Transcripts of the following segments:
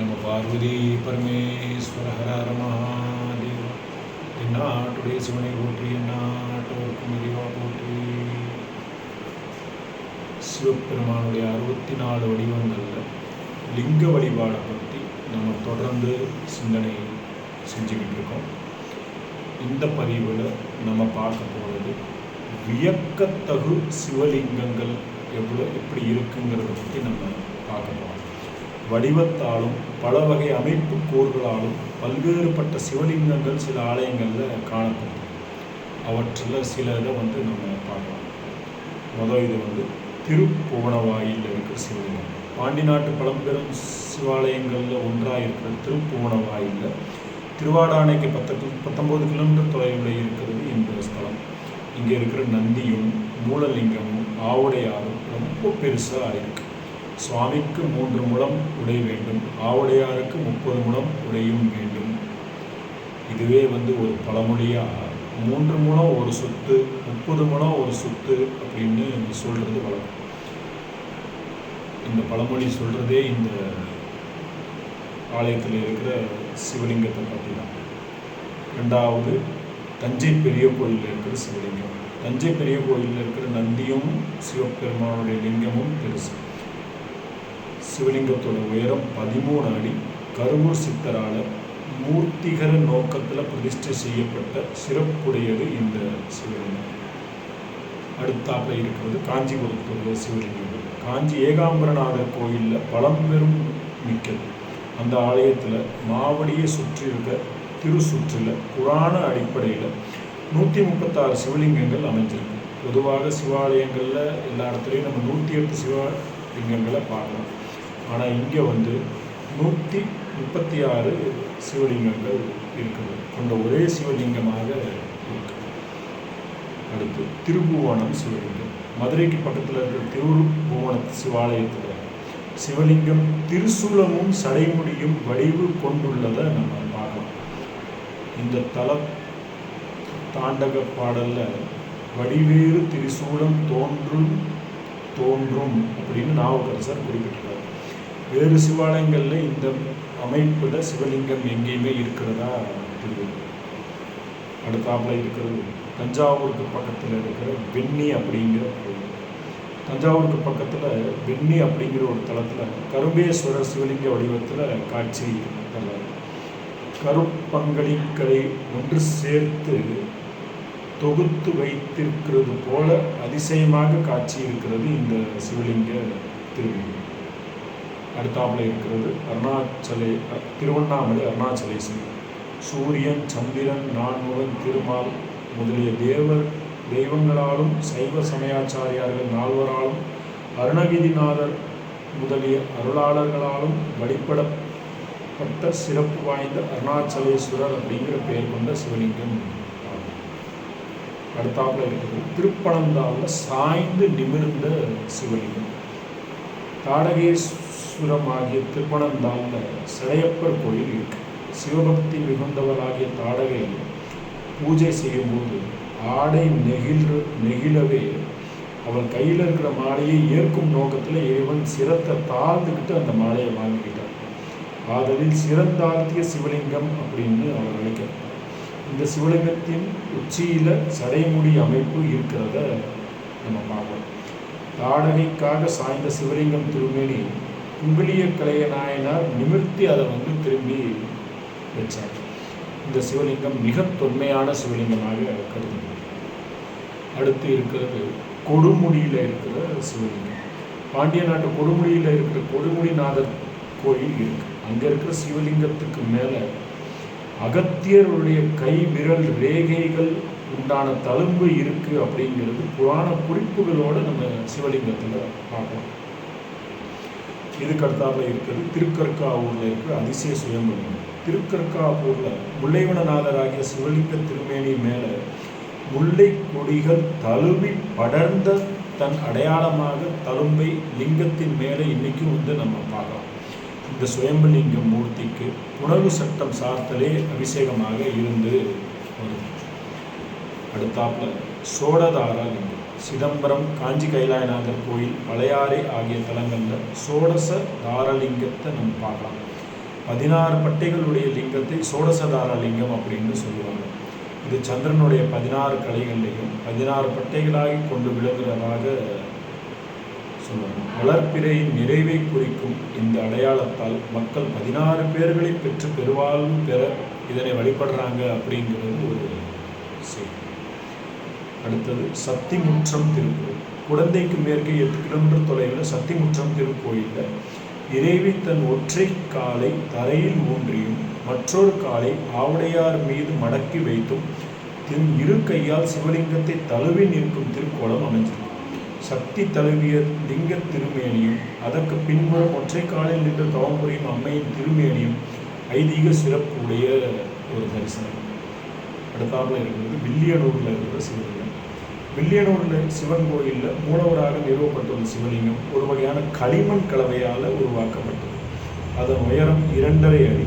நம்ம பார்வதி பரமேஸ்வர ஹர ஹர மகாதேவ. எந்நாட்டுடைய சிவனை போற்றி என்னாட்டோருக்கும் இறைவா போற்றி. சிவபெருமானுடைய அறுபத்தி நாலு வடிவங்களில் லிங்க வழிபாடை பற்றி நம்ம தொடர்ந்து சிந்தனை செஞ்சுக்கிட்டு இருக்கோம் இந்த பதிவில் நம்ம பார்க்க போகிறது வியக்கத்தகு சிவலிங்கங்கள் எவ்வளோ எப்படி இருக்குங்கிறத பற்றி நம்ம பார்க்க போகிறோம் வடிவத்தாலும் பல வகை அமைப்பு கூறுகளாலும் பல்வேறுபட்ட சிவலிங்கங்கள் சில ஆலயங்களில் காணப்படும். அவற்றில் சில இதை வந்து நம்ம பார்க்கலாம். முதல் இது வந்து திருப்புவனவாயில் இருக்கிற சிவலிங்கம். பாண்டி நாட்டு பழம்பெரும் சிவாலயங்களில் ஒன்றாக இருக்கிற திருப்புவனவாயில் திருவாடானைக்கு பத்து பத்தொம்போது கிலோமீட்டர் தொலைவில் இருக்கிறது இந்த ஸ்தலம். இங்கே இருக்கிற நந்தியும் மூலலிங்கமும் ஆவுடையாரும் ரொம்ப பெருசாக இருக்குது சுவாமிக்கு மூன்று முழம் உடை வேண்டும் ஆவுடையாருக்கு முப்பது முழம் உடையும் வேண்டும். இதுவே வந்து ஒரு பழமொழியாக மூன்று முழம் ஒரு சொத்து முப்பது முழம் ஒரு சொத்து அப்படின்னு சொல்கிறது வழக்கம் இந்த பழமொழி சொல்கிறதே இந்த ஆலயத்தில் இருக்கிற சிவலிங்கத்தை பற்றி தான் ரெண்டாவது தஞ்சை பெரிய கோயிலில் இருக்கிற சிவலிங்கம். தஞ்சை பெரிய கோயிலில் இருக்கிற நந்தியும் சிவபெருமானுடைய லிங்கமும் பெருசு. சிவலிங்கத்தோட உயரம் பதிமூணு அடி கருவூர் சித்தரால் மூர்த்திகர நோக்கத்தில் பிரதிஷ்டை செய்யப்பட்ட சிறப்புடையது இந்த சிவலிங்கம். அடுத்தாப்புல இருக்கிறது காஞ்சிபுரத்துடைய சிவலிங்கம். காஞ்சி ஏகாம்பரநாதர் கோயிலில் பழம்பெரும் மிக்கது. அந்த ஆலயத்தில் மாவடியை சுற்றி இருக்க திருசுற்றில் புராண அடிப்படையில் நூற்றி முப்பத்தாறு சிவலிங்கங்கள் அமைஞ்சிருக்கு. பொதுவாக சிவாலயங்களில் எல்லா இடத்துலையும் நம்ம நூற்றி எட்டு சிவலிங்கங்களை பார்க்கலாம். ஆனால் இங்கே வந்து நூற்றி முப்பத்தி ஆறு சிவலிங்கங்கள் இருக்குது. கொண்ட ஒரே சிவலிங்கமாக இருக்கு. அடுத்து திருபுவனம் சிவலிங்கம். மதுரைக்கு பக்கத்தில் இருக்கிற திருபுவன சிவாலயத்தில் சிவலிங்கம் திருசூலமும் சடைமுடியும் வடிவு கொண்டுள்ளதை நம்ம பார்க்கலாம் இந்த தல தாண்டக பாடலில் வடிவேறு திரிசூலம் தோன்றும் தோன்றும் அப்படின்னு நாவுக்கரசர் குறிப்பிட்டுள்ளார் வேறு சிவாலயங்களில் இந்த அமைப்பில் சிவலிங்கம் எங்கேயுமே இருக்கிறதா தெரியும் அடுத்தாப்புல இருக்கிறது தஞ்சாவூருக்கு பக்கத்தில் இருக்கிற வெண்ணி அப்படிங்கிற தஞ்சாவூருக்கு பக்கத்தில் வெண்ணி அப்படிங்கிற ஒரு தளத்தில் கரும்பேஸ்வரர் சிவலிங்க வடிவத்தில் காட்சி தர்றாரு கருப்பங்களிகளை ஒன்று சேர்த்து தொகுத்து வைத்திருக்கிறது போல அதிசயமாக காட்சி இருக்கிறது இந்த சிவலிங்க திருவிழா. அடுத்தாப்புல இருக்கிறது அருணாச்சலே திருவண்ணாமலை அருணாச்சலேஸ்வரி. சூரியன் சந்திரன் நான்முகன் திருமால் முதலிய தேவர் தெய்வங்களாலும் சைவ சமயாச்சாரியார்கள் நால்வராலும் அருணகிரிநாதர் முதலிய அருளாளர்களாலும் வழிபடப்பட்ட சிறப்பு வாய்ந்த அருணாச்சலேஸ்வரர் அப்படிங்கிற பெயர் கொண்ட சிவலிங்கம். அடுத்தாப்புல இருக்கிறது திருப்பனந்தாவில் சாய்ந்து நிமிர்ந்த சிவலிங்கம். தாடகேஸ்வரம் ஆகிய தாழ்ந்த சிறையப்பர் கோயில் இருக்கு. சிவபக்தி மிகுந்தவராகிய தாடகை பூஜை செய்யும்போது ஆடை நெகிழ் நெகிழவே அவள் கையில் இருக்கிற மாலையை ஏற்கும் நோக்கத்தில் இறைவன் சிரத்தை தாழ்ந்துக்கிட்டு அந்த மாலையை வாங்கிக்கிட்டார் ஆதலில் சிறந்தாழ்த்திய சிவலிங்கம் அப்படின்னு அவர் அழைக்கிறார். இந்த சிவலிங்கத்தின் உச்சியில் சடைமுடி அமைப்பு இருக்கிறத நம்ம பார்க்கலாம் தாடகைக்காக சாய்ந்த சிவலிங்கம் திருமேனி குங்கிலிய கலைய நாயனார் நிமிர்த்தி அதை வந்து திரும்பி வச்சார். இந்த சிவலிங்கம் மிக தொன்மையான சிவலிங்கமாக கருதுகிறது அடுத்து இருக்கிறது கொடுமுடியில் இருக்கிற சிவலிங்கம். பாண்டிய நாட்டு கொடுமுடியில் இருக்கிற கொடுமுடிநாதர் கோயில் இருக்கு. அங்கே இருக்கிற சிவலிங்கத்துக்கு மேலே அகத்தியருடைய கை விரல் ரேகைகள் உண்டான தழும்பு இருக்கு அப்படிங்கிறது புராண குறிப்புகளோட நம்ம சிவலிங்கத்தில் பார்க்கலாம். இதுக்கு அடுத்தாப்புல இருக்கிறது. திருக்கற்காவூரில் இருக்கிற அதிசய சுயம்பலிங்கம் திருக்கற்காவூரில் முல்லைவனநாதராகிய சிவலிங்க திருமேனி மேலே முல்லை கொடிகள் தழுவி படர்ந்த தன் அடையாளமாக தழும்பை லிங்கத்தின் மேலே இன்றைக்கும் வந்து நம்ம பார்க்கலாம் இந்த சுயம்பலிங்கம் மூர்த்திக்கு உணவு சட்டம் சார்த்தலே அபிஷேகமாக இருந்து வருது. அடுத்தாப்புல சோடதாரா லிங்கம் சிதம்பரம் காஞ்சி கைலாயநாதர் கோயில் பழையாறை ஆகிய தலங்களில் சோடச தாரலிங்கத்தை நம்ம பார்க்கலாம். பதினாறு பட்டைகளுடைய லிங்கத்தை சோடசதார லிங்கம் அப்படின்னு சொல்லுவாங்க. இது சந்திரனுடைய பதினாறு கலைகள்லையும் பதினாறு பட்டைகளாகி கொண்டு விளங்குறதாக சொல்லுவாங்க. வளர்ப்பிறையின் நிறைவை குறிக்கும் இந்த அடையாளத்தால் மக்கள் பதினாறு பேர்களை பெற்று பெருவாழ்வு பெற இதனை வழிபடுறாங்க அப்படிங்கிறது ஒரு செய்தி. அடுத்தது சத்திமுற்றம் திருக்கோயில். குழந்தைக்கு மேற்கே எட்டு கிலோமீட்டர் தொலைவில் சத்திமுற்றம் திருக்கோயிலில். இறைவி தன் ஒற்றை காலை தரையில் ஊன்றியும் மற்றொரு காலை ஆவுடையார் மீது மடக்கி வைத்தும் தின் இரு கையால் சிவலிங்கத்தை தழுவி நிற்கும் திருக்கோலம் அமைஞ்சிருக்கு. சக்தி தழுவிய லிங்க திருமேனியும் அதற்கு பின்புறம் ஒற்றை காலில் நின்று தவம் புரியும் அம்மையின் திருமேனியும் ஐதீக சிறப்பு உடைய ஒரு தரிசனம். அடுத்தாப்புல இருக்கிறது வில்லியனூரில் இருக்கிற சிவலிங்கம். வில்லியனூரில் சிவன் கோயிலில் மூலவராக நிறுவப்பட்டுள்ள சிவலிங்கம் ஒரு வகையான களிமண் கலவையால் உருவாக்கப்பட்டது. அதன் உயரம் இரண்டரை அடி.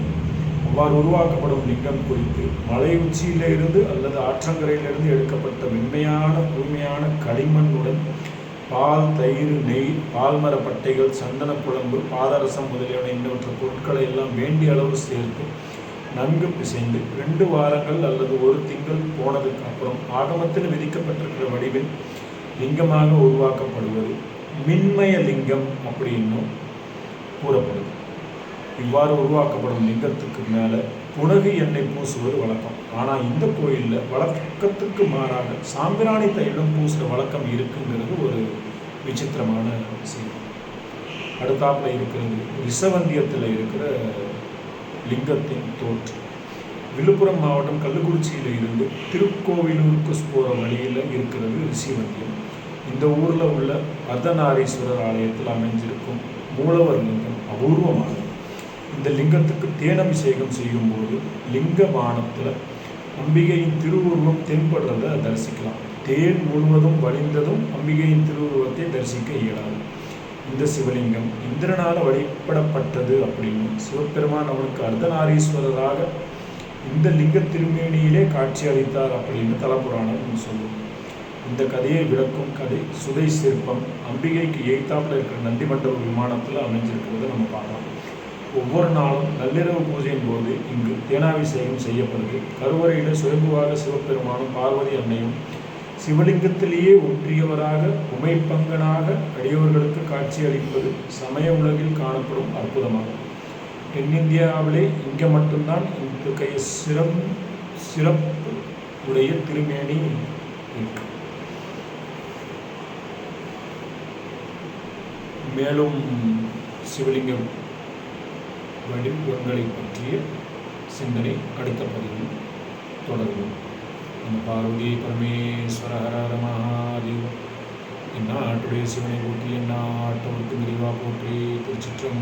அவ்வாறு உருவாக்கப்படும் லிங்கம் குறித்து மலை உச்சியிலிருந்து அல்லது ஆற்றங்கரையிலிருந்து எடுக்கப்பட்ட மென்மையான தூய்மையான களிமண்ணுடன் பால் தயிர் நெய் பால்மர பட்டைகள் சந்தன குழம்பு பாதரசம் முதலியன இன்னவற்ற பொருட்களை எல்லாம் வேண்டிய அளவு சேர்த்து நன்கு பிசைந்து ரெண்டு வாரங்கள் அல்லது ஒரு திங்கள் போனதுக்கு அப்புறம் ஆகமத்தில் விதிக்கப்பட்டிருக்கிற வடிவில் லிங்கமாக உருவாக்கப்படுவது மின்மய லிங்கம் அப்படின்னும் கூறப்படுது. இவ்வாறு உருவாக்கப்படும் லிங்கத்துக்கு மேலே புனகு எண்ணெய் பூசுவது வழக்கம். ஆனால் இந்த கோயிலில் வழக்கத்துக்கு மாறாக சாம்பிராணி தைலம் பூசுகிற வழக்கம் இருக்குங்கிறது ஒரு விசித்திரமான விஷயம் அடுத்தாப்பில் இருக்கிறது ரிஷவந்தியத்தில் இருக்கிற லிங்கத்தின் தோற்று. விழுப்புரம் மாவட்டம் கள்ளக்குறிச்சியில் இருந்து திருக்கோவிலூருக்கு போகிற வழியில் இருக்கிறது ரிஷிவந்தியம் இந்த ஊரில் உள்ள அர்த்தநாரீஸ்வரர் ஆலயத்தில் அமைஞ்சிருக்கும் மூலவர் லிங்கம் அபூர்வமானது. இந்த லிங்கத்துக்கு தேனபிஷேகம் செய்யும்போது லிங்க பானத்தில் அம்பிகையின் திருவுருவம் தென்படுறதை தரிசிக்கலாம். தேன் முழுவதும் வழிந்ததும் அம்பிகையின் திருவுருவத்தை தரிசிக்க இயலாது. இந்த சிவலிங்கம் இந்திரனால் வழிபடப்பட்டது அப்படின்னு சிவபெருமான் அவனுக்கு அர்த்தநாரீஸ்வரராக இந்த லிங்க திருமேனியிலே காட்சி அளித்தார் அப்படின்னு தலபுராணம் சொல்லும் இந்த கதையை விளக்கும் கதை சுதை சிற்பம் அம்பிகைக்கு எய்த்தாப்பில் இருக்கிற நந்தி மண்டப விமானத்தில் அமைஞ்சிருக்கிறத நம்ம பார்க்கலாம். ஒவ்வொரு நாளும் நள்ளிரவு பூஜையின் போது இங்கு தேனாபிஷேகம் செய்யப்படுது. கருவறையில் சுயம்புவாக சிவபெருமானும் பார்வதி அன்னையும் சிவலிங்கத்திலேயே ஒன்றியவராக உமைப்பங்கனாக அடியவர்களுக்கு காட்சி அளிப்பது சமய உலகில் காணப்படும் அற்புதமாகும். தென்னிந்தியாவிலே இங்கே மட்டும்தான் இத்தகைய சிறம் சிறப்பு உடைய திருமேனி இருக்கு. மேலும் சிவலிங்கம் வடிவங்களை பற்றிய சிந்தனை அடுத்த பதிவில் தொடரும் நம்ம பார்வதி பரமேஸ்வர ஹரஹர மகாதேவ் மகாதேவ. என் நாட்டுடைய சிவனை போற்றி என் நாட்டவருக்கு விரிவாக போற்றி திருச்சிற்றம்